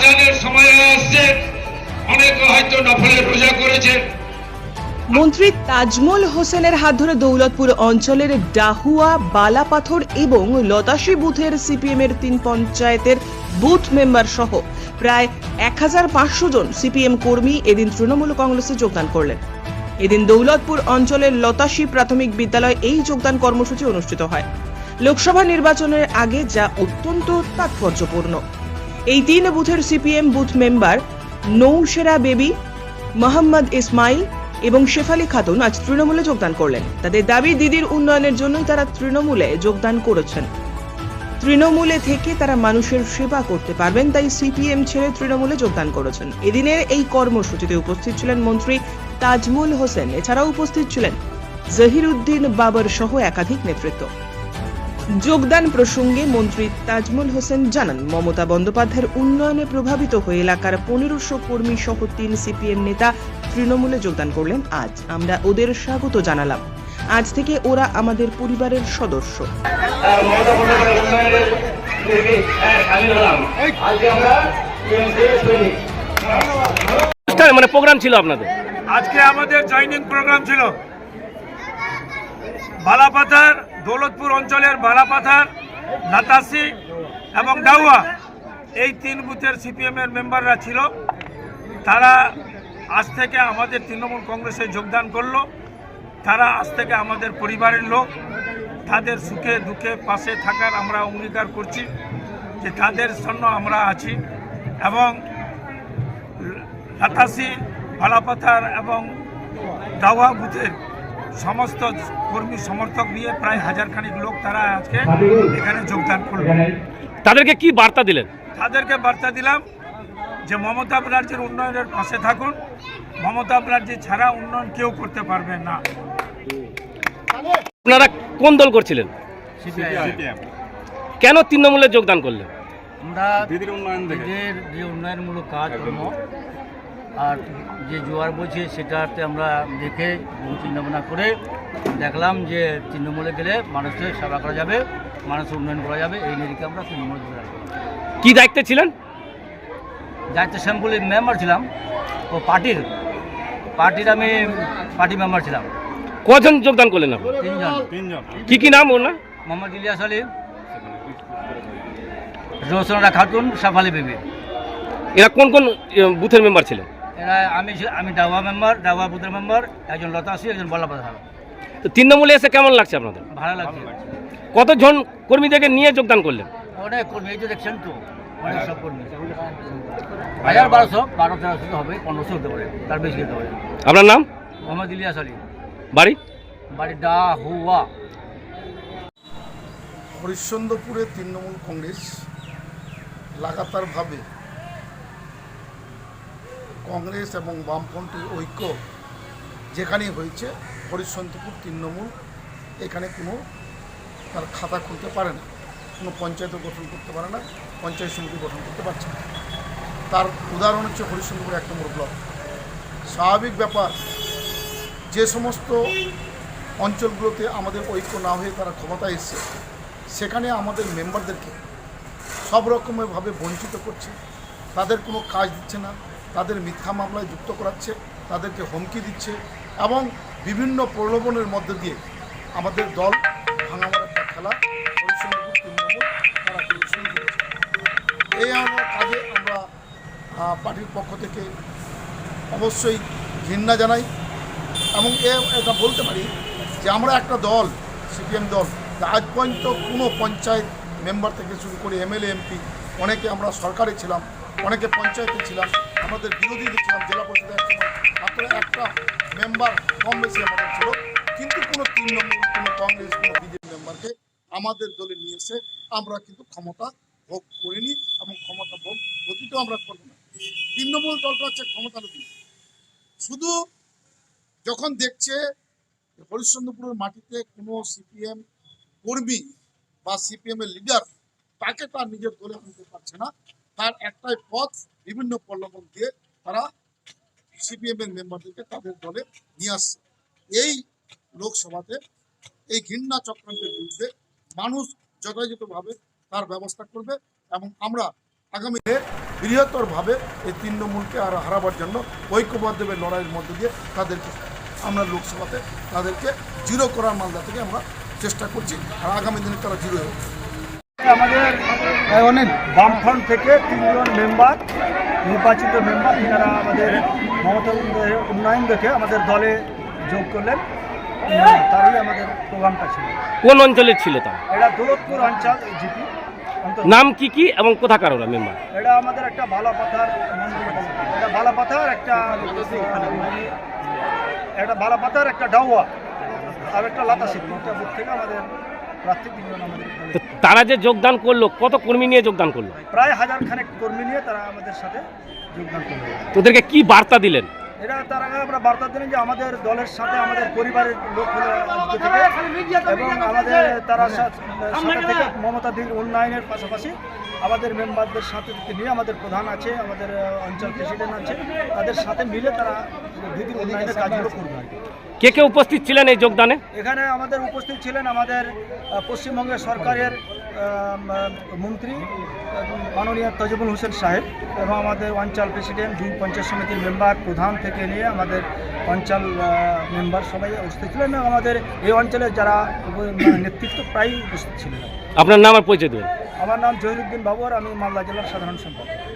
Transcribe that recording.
আজানের সময় আসছে। অনেকে হয়তো নফলের রোজা করেছে। মন্ত্রী তাজমল হোসেনের হাত ধরে দৌলতপুর অঞ্চলের ডাহুয়া, বালাপাথর এবং লতাশি বুথের সিপিএম এর তিন পঞ্চায়েতের বুথ মেম্বার সহ প্রায় এক হাজার পাঁচশো জন সিপিএম কর্মী এদিন তৃণমূল কংগ্রেসে যোগদান করলেন। এদিন দৌলতপুর অঞ্চলের লতাশি প্রাথমিক বিদ্যালয়ে এই যোগদান কর্মসূচি অনুষ্ঠিত হয়। লোকসভা নির্বাচনের আগে যা অত্যন্ত তাৎপর্যপূর্ণ। এই তিন বুথের CPM booth member Naushera Baby, Mohammad Ismail এবং শেফালি খাতুন আজ তৃণমূলে যোগদান করলেন। তাদের দাবি, দিদির উন্নয়নের জন্যই তারা তৃণমূলে যোগদান করেছেন। তৃণমূলে থেকে তারা মানুষের সেবা করতে পারবেন, তাই সিপিএম ছেড়ে তৃণমূলে যোগদান করেছেন। এদিনের এই কর্মসূচিতে উপস্থিত ছিলেন মন্ত্রী তাজমুল হোসেন। এছাড়াও উপস্থিত ছিলেন জহির উদ্দিন বাবর সহ একাধিক নেতৃত্ব। যোগদান প্রসঙ্গে মন্ত্রী তাজমুল হোসেন জানান মমতা বন্দ্যোপাধ্যায়ের উন্নয়নে প্রভাবিত হয়ে এলাকার পনেরোশো কর্মী সহ তিন সিপিএম নেতা তৃণমূলে যোগদান করলেন আজ। আমরা ওদের স্বাগত জানালাম। আজ থেকে ওরা আমাদের পরিবারের সদস্য। অনুষ্ঠান মানে প্রোগ্রাম ছিল আপনাদের? আজকে আমাদের জয়নিং প্রোগ্রাম ছিল। বালাপাথার দৌলতপুর অঞ্চলের বালাপাথার লাতাসি এবং ডাউয়া, এই তিন বুথের সিপিএমের মেম্বাররা ছিল। তারা আজ থেকে আমাদের তৃণমূল কংগ্রেসে যোগদান করল। তারা আজ থেকে আমাদের পরিবারের লোক। তাদের সুখে দুঃখে পাশে থাকার আমরা অঙ্গীকার করছি যে তাদের জন্য আমরা আছি এবং লাতাসি ভালাপাথার এবং দাওয়া বুথের সমস্ত কর্মী সমর্থক নিয়ে প্রায় হাজার খানিক লোক তারা আজকে এখানে যোগদান করল। তাদেরকে কি বার্তা দিলেন? তাদেরকে বার্তা দিলাম যে মমতা ব্যানার্জির উন্নয়নের পাশে থাকুন। মমতা ব্যানার্জি ছাড়া উন্নয়ন কেউ করতে পারবে না। আপনারা কোন দল করছিলেন? কেন তৃণমূলে যোগদান করলেন? আমরা দিদির উন্নয়ন দিদির যে উন্নয়নমূলক কাজকর্ম আর যে জোয়ার বইছে সেটাতে আমরা দেখে চিন্তা ভাবনা করে দেখলাম যে তৃণমূলে গেলে মানুষের সেবা করা যাবে মানুষের উন্নয়ন করা যাবে এই নিরিখে আমরা তৃণমূল কি দায়িত্বে ছিলেন? দায়িত্ব শ্যামপুলি মেম্বার ছিলাম ও পার্টির পার্টির আমি পার্টি মেম্বার ছিলাম। কজন যোগদান করলেন আপনি? তিনজন। কি কি নাম ওর না মোহাম্মদ ইলিয়াস আলী রোশনা খাতুন সাফালি বেবি। এরা কোন কোন বুথের মেম্বার ছিলেন? এরা আমি আমি ডাওয়া মেম্বার ডাওয়া বুথের মেম্বার একজন লতাশি একজন বল্লাপাত তো তৃণমূলে এসে কেমন লাগছে আপনাদের? ভালো লাগছে। কতজন কর্মীদেরকে নিয়ে যোগদান করলেন? অনেক কর্মী এই তো দেখছেন তো অনেক সব কর্মী। হাজার বারোশো? বারো তেরোশো তো হবে পনেরোশো হতে পারে তার বেশি হতে পারে। আপনার নাম? মোহাম্মদ ইলিয়াস আলী। বাড়ি? বাড়ি ডা হুয়া হরিশ্চন্দ্রপুরে তৃণমূল কংগ্রেস লাগাতারভাবে কংগ্রেস এবং বামপন্থী ঐক্য যেখানেই হয়েছে, হরিশ্চন্দ্রপুর, তৃণমূল, এখানে কোনো তার খাতা খুলতে পারে না, কোনো পঞ্চায়েত গঠন করতে পারে না, পঞ্চায়েত সমিতি গঠন করতে পারছে না। তার উদাহরণ হচ্ছে হরিশ্চন্দ্রপুর এক নম্বর ব্লক। স্বাভাবিক ব্যাপার, যে সমস্ত অঞ্চলগুলোতে আমাদের ঐক্য না হয়ে তারা ক্ষমতায় এসছে, সেখানে আমাদের মেম্বারদেরকে সব রকমভাবে বঞ্চিত করছে, তাদের কোনো কাজ দিচ্ছে না তাদের মিথ্যা মামলায় যুক্ত করাচ্ছে, তাদেরকে হুমকি দিচ্ছে এবং বিভিন্ন প্রলোভনের মধ্যে দিয়ে আমাদের দল ভাঙামার একটা খেলা এই আমার কাজে আমরা পার্টির পক্ষ থেকে অবশ্যই ঘৃণা জানাই এবং এ, এটা বলতে পারি যে আমরা একটা দল, সিপিএম দল আজ পর্যন্ত কোনো পঞ্চায়েত মেম্বার থেকে শুরু করে এমএলএ, এমপি, অনেকে আমরা সরকারে ছিলাম অনেকে পঞ্চায়েতে ছিলাম, আমাদের বিরোধীতে ছিলাম, জেলা পরিষদে মাত্র একটা মেম্বার কম বেশি আমাদের ছিল, কিন্তু কোনো তৃণমূল কোনো কংগ্রেস, কোনো বিজেপি মেম্বারকে আমাদের দলে নিয়ে এসে আমরা কিন্তু ক্ষমতা ভোগ করিনি এবং ক্ষমতা ভোগ অতীতেও আমরা করব না। তৃণমূল দলটা হচ্ছে ক্ষমতালোভী শুধু যখন দেখছে হরিশ্চন্দ্রপুরের মাটিতে কোনো সিপিএম কর্মী বা সিপিএম এর লিডার তাকে তার নিজের দলে আনতে পারছে না তার একটাই পথ বিভিন্ন প্রলোভন দিয়ে তারা সিপিএম এর মেম্বারদেরকে তাদের দলে নিয়ে আসছে। এই লোকসভাতে এই ঘৃণা চক্রান্তের বিরুদ্ধে মানুষ যথাযথভাবে তার ব্যবস্থা করবে এবং আমরা আগামীতে বৃহত্তরভাবে এই তৃণমূলকে আর হারাবার জন্য ঐক্যবদ্ধভাবে লড়াইয়ের মধ্যে দিয়ে তাদেরকে আমরা লোকসভাতে তাদেরকে জিরো করার মালদা থেকে আমরা চেষ্টা করছি। আর আগামী দিনে তারা জিরো হবে আমাদের অনেক বামফ্রন্ট থেকে তিনজন মেম্বার নির্বাচিত মেম্বার যারা আমাদের মমতা উন্নয়ন দেখে আমাদের দলে যোগ করলেন। তারই আমাদের প্রোগ্রামটা ছিল। কোন অঞ্চলের ছিল তা এটা দৌলতপুর অঞ্চল জিপি নাম কি কি এবং কোথাকার ওরা মেম্বার এটা আমাদের একটা বালাপাথার এটা ভালো বালাপাথার একটা একটা বালাপাথার একটা ডাউয়া আর একটা লাতা সিদ্ধ থেকে আমাদের প্রার্থী তিনজন আমাদের তো তারা যে যোগদান করল কত কর্মী নিয়ে যোগদান করল? প্রায় হাজার খানেক কর্মী নিয়ে তারা আমাদের সাথে যোগদান করল। তোদেরকে কি বার্তা দিলেন? এটা তার আগে আমরা বার্তা দিলেন যে আমাদের দলের সাথে আমাদের পরিবারের লোক হলো আজকে থেকে এবং আমাদের তারা সা- সাথে থেকে মমতা দির উন্নয়নের পাশাপাশি আমাদের মেম্বারদের সাথে নিয়ে আমাদের প্রধান আছে আমাদের অঞ্চল প্রেসিডেন্ট আছে তাদের সাথে মিলে তারা দিদির উন্নয়নের কাজগুলো করবে। কি। কে উপস্থিত ছিলেন এই যোগদানে? এখানে আমাদের উপস্থিত ছিলেন আমাদের পশ্চিমবঙ্গের সরকারের মন্ত্রী মাননীয় তজিবুল হোসেন সাহেব এবং আমাদের অঞ্চল প্রেসিডেন্ট দুই পঞ্চায়েত সমিতির মেম্বার প্রধান থেকে নিয়ে আমাদের অঞ্চল মেম্বার সবাই উপস্থিত ছিলেন এবং আমাদের এই অঞ্চলের যারা মানে নেতৃত্ব প্রায়ই উপস্থিত ছিলেন। আপনার নাম আর পরিচয় দেবেন। আমার নাম জহিরুদ্দিন বাবু আর আমি মালদা জেলার সাধারণ সম্পাদক।